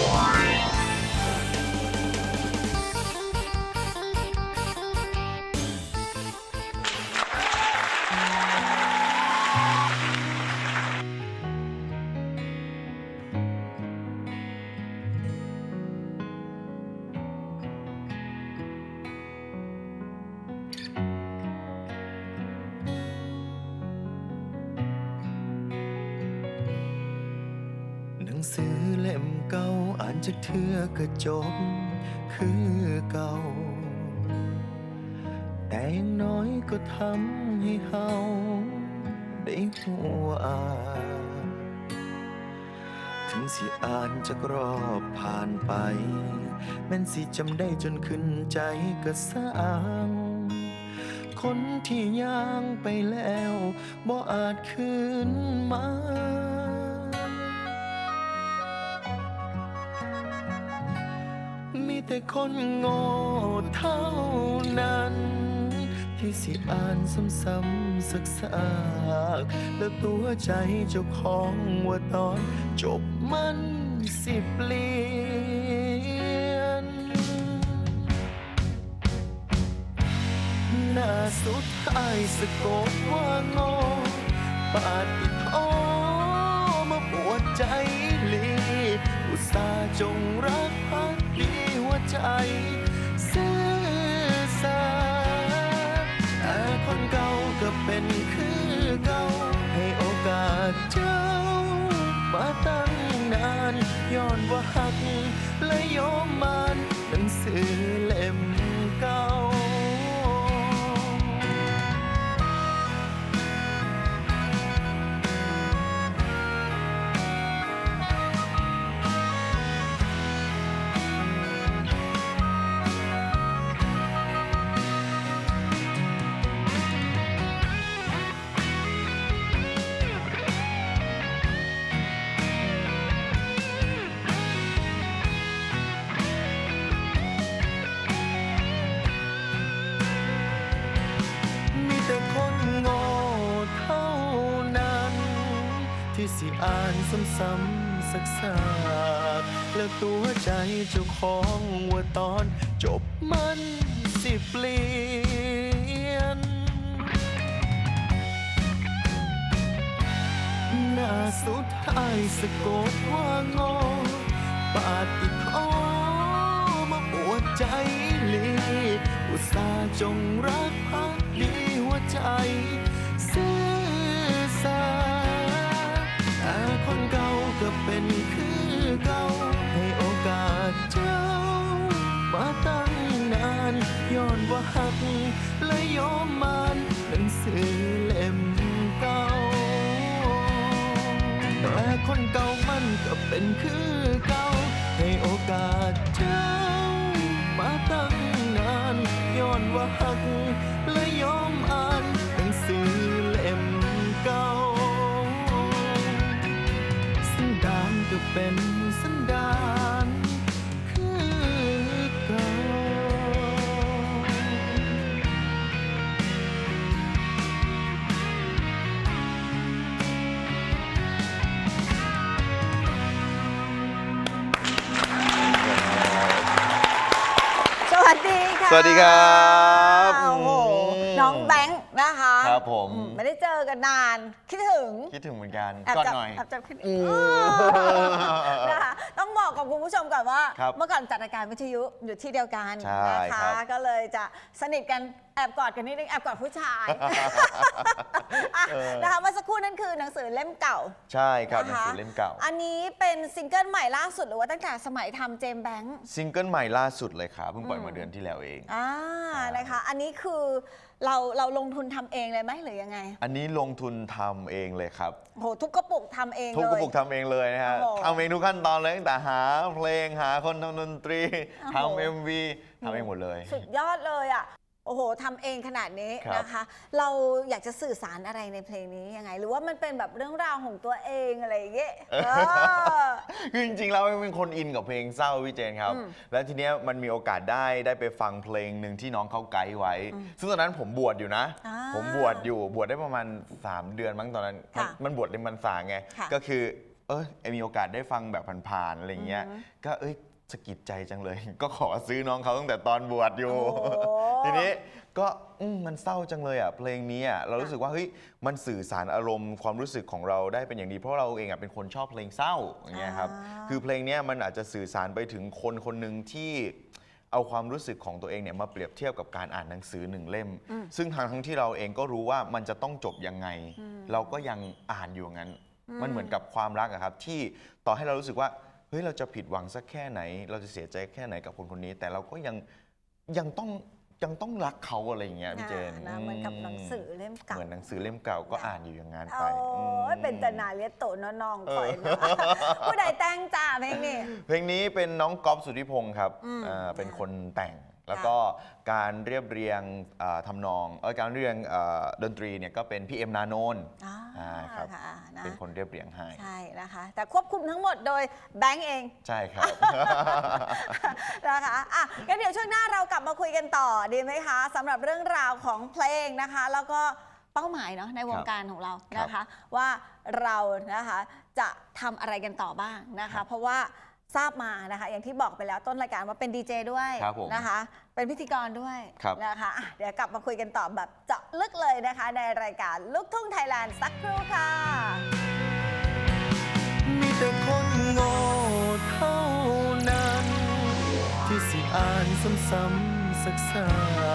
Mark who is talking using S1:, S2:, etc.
S1: ห สือเล่มเก่าอ่านจากเทือก็จบคือเก่า แต่อยังน้อยก็ทำให้เฮาได้หัวอ่านถึงสิอ่านจากรอบผ่านไป แม่นสิจำได้จนขึ้นใจก็สร้างคนที่ย่างไปแล้วบ่อาจคืนมา แต่คนโง่เท่านั้น ที่สิอ่านซ้ำๆซักซากแล้วตัวใจเจ้าของว่าตอนจบมันสิเปลี่ยนหน้าสุดท้ายสะกดว่าโง่ปาฏิโทมาปวดใจลีอุตส่าห์จงรัก ใจซื่อสัตย์แต่คนเก่าก็เป็นคือเก่า ให้โอกาสเจ้า มาตั้งนานย้อนว่าหักและยอม ที่สิอ่านซ้ำๆซักๆแล้วตัวใจเจ้าของว่าตอนจบมันสิเปลี่ยน หน้าสุดท้ายสะกดว่าง่ปาฏิโทมาปวดใจลีอุตส่าห์จงรักพักดีหัวใจซื่อสั ย้อนว่าหัก และยอมมันหนังสือเล่มเก่า แต่คนเก่ามันก็เป็นคือเก่า ให้โอกาสเจ้า มาตั้งนานย้อนว่าหัก และยอมอ่านหนังสือเล่มเก่าสันดานก็เป็นสันดาน
S2: สวัสดีค
S3: รับ
S2: คะ
S3: ครับผม
S2: อืไม่ได้เจอกันนาน คิดถึง
S3: คิดถึงเหมือนกัน
S2: แอบ
S3: ก่อน
S2: จับ
S3: หน่อย
S2: แอบจับคิด
S3: อืม
S2: นะคะต้องบอกกับคุณผู้ชมก่อนว่า
S3: ครับ
S2: เมื่อก่อนจัดรายการวิทยุอยู่ที่เดียวกัน
S3: ใช่
S2: นะคะ
S3: ครับ
S2: ก็เลยจะสนิทกันแอบกอดกันนิดนึงแอบกอดผู้ชายอะ
S3: เออ
S2: นะคะเมื่อสักครู่นั่นคือหนังสือเล่มเก่า
S3: ใช่ครับห
S2: นะ
S3: นัง
S2: คะ
S3: สือเล่มเก่า
S2: อันนี้เป็นซิงเกิลใหม่ล่าสุดหรือว่าตั้งแต่สมัยทำเจมส์แบงค์
S3: ซิงเกิลใหม่ล่าสุดเลยครับเพิ่งปล่อยมาเดือนที่แล้วเอง
S2: อ่า
S3: ครับ
S2: นะคะ อันนี้คือเราเราลงทุนทำเองเลยไหมหรือยังไง
S3: อันนี้ลงทุนทำเองเลยครับ
S2: โหทุกกระปุกทำเองเลย
S3: ทุกกระปุกทำเองเลยนะฮะ
S2: โอ้โห
S3: ทำเองทุกขั้นตอนเลยตั้งแต่หาเพลงหาคนทำดนตรี
S2: โอ้โห
S3: ทำเอ็มวีทำเองหมดเลย
S2: สุดยอดเลยอะ โอ้โหทำเองขนาดนี้
S3: ครับ
S2: นะคะ เราอยากจะสื่อสารอะไรในเพลงนี้ยังไง หรือว่ามันเป็นแบบเรื่องราวของตัวเองอะไรอย่างเงี้ยเออ
S3: คือจริงๆแล้วเป็นคนอินกับเพลงเศร้าพี่เจนครับ
S2: อืม
S3: แล้วทีเนี้ยมันมีโอกาสได้ได้ไปฟังเพลงหนึ่งที่น้องเขาไกด์ไว้ ซึ่งตอนนั้นผมบวชอยู่นะ
S2: อ่า
S3: ผมบวชอยู่บวชได้ประมาณ 3 เดือนมั้งตอนนั้นมัน
S2: ค่ะ
S3: มันบวชในมันสาไง
S2: ค่ะ
S3: ก็คือ เออมีโอกาสได้ฟังแบบผ่านๆอะไรเงี้ย ก็เอ้ย สะกิดใจจังเลย ก็ขอซื้อน้องเขาตั้งแต่ตอนบวชอยู่
S2: โอ้
S3: ทีนี้ก็อืมมันเศร้าจังเลยอะเพลงนี้อะเรารู้สึกว่าเฮ้ยมันสื่อสารอารมณ์ความรู้สึกของเราได้เป็นอย่างดี เพราะเราเองอะเป็นคนชอบเพลงเศร้าอย่างเงี้ยครับ
S2: อ่า
S3: คือเพลงเนี้ยมันอาจจะสื่อสารไปถึงคนคนหนึ่งที่เอาความรู้สึกของตัวเองเนี่ยมาเปรียบเทียบกับการอ่านหนังสือหนึ่งเล่ม ซึ่งทางทั้งที่เราเองก็รู้ว่ามันจะต้องจบยังไง เราก็ยังอ่านอยู่อย่างนั้น มันเหมือนกับความรักอะครับ ที่ต่อให้เรารู้สึกว่าเฮ้ยเราจะผิดหวังสักแค่ไหน เราจะเสียใจแค่ไหนกับคนคนนี้ แต่เราก็ยังยังต้องยังต้องรักเขาอะไรอย่างเงี้ยพี่เจน
S2: อ่านะเหมือนกับหนังสือเล่มเก่า
S3: เหมือนหนังสือเล่มเก่าก็อ่านอยู่อย่างนั้นไป
S2: โอ้
S3: ม
S2: ยเป็นตนาเลียโตน้องๆคอยเนาะผู้ใดแต่งจ้าเพลงนี้
S3: เพลงนี้เป็นน้องก๊อฟสุทธิพงศ์ครับ
S2: อืม
S3: อ่าเป็นคนแต่ง แล้วก็การเรียบเรียงอ่าทำนองเออการเรียงอ่าดนตรีเนี่ยก็เป็นพี่เอ็มนาโนน
S2: อ่า
S3: อ่าครับ
S2: ค่ะนะ
S3: เป็นคนเรียบเรียงให้
S2: ใช่นะคะแต่ควบคุมทั้งหมดโดยแบงก์เอง
S3: ใช่ครับ
S2: นะคะอะงั้นเดี๋ยวช่วงหน้าเรากลับมาคุยกันต่อดีไหมคะสำหรับเรื่องราวของเพลงนะคะ แล้วก็เป้าหมายเนาะในวงการของเรานะคะ ว่าเรานะคะจะทำอะไรกันต่อบ้างนะ
S3: ครั
S2: คะ
S3: บ
S2: เพราะว่า ทราบมานะคะ อย่างที่บอกไปแล้วต้นรายการว่าเป็นดีเจด้วย
S3: ครับผม
S2: นะคะ เป็นพิธีกรด้วย
S3: ครับ
S2: นะคะอะเดี๋ยวกลับมาคุยกันต่อแบบเจาะลึกเลยนะคะ ในรายการลูกทุ่งไทยแลนด์สักครู่ค่ะ
S1: มีแต่คนโง่เท่านั้น ที่สิอ่านซ้ำๆซักๆ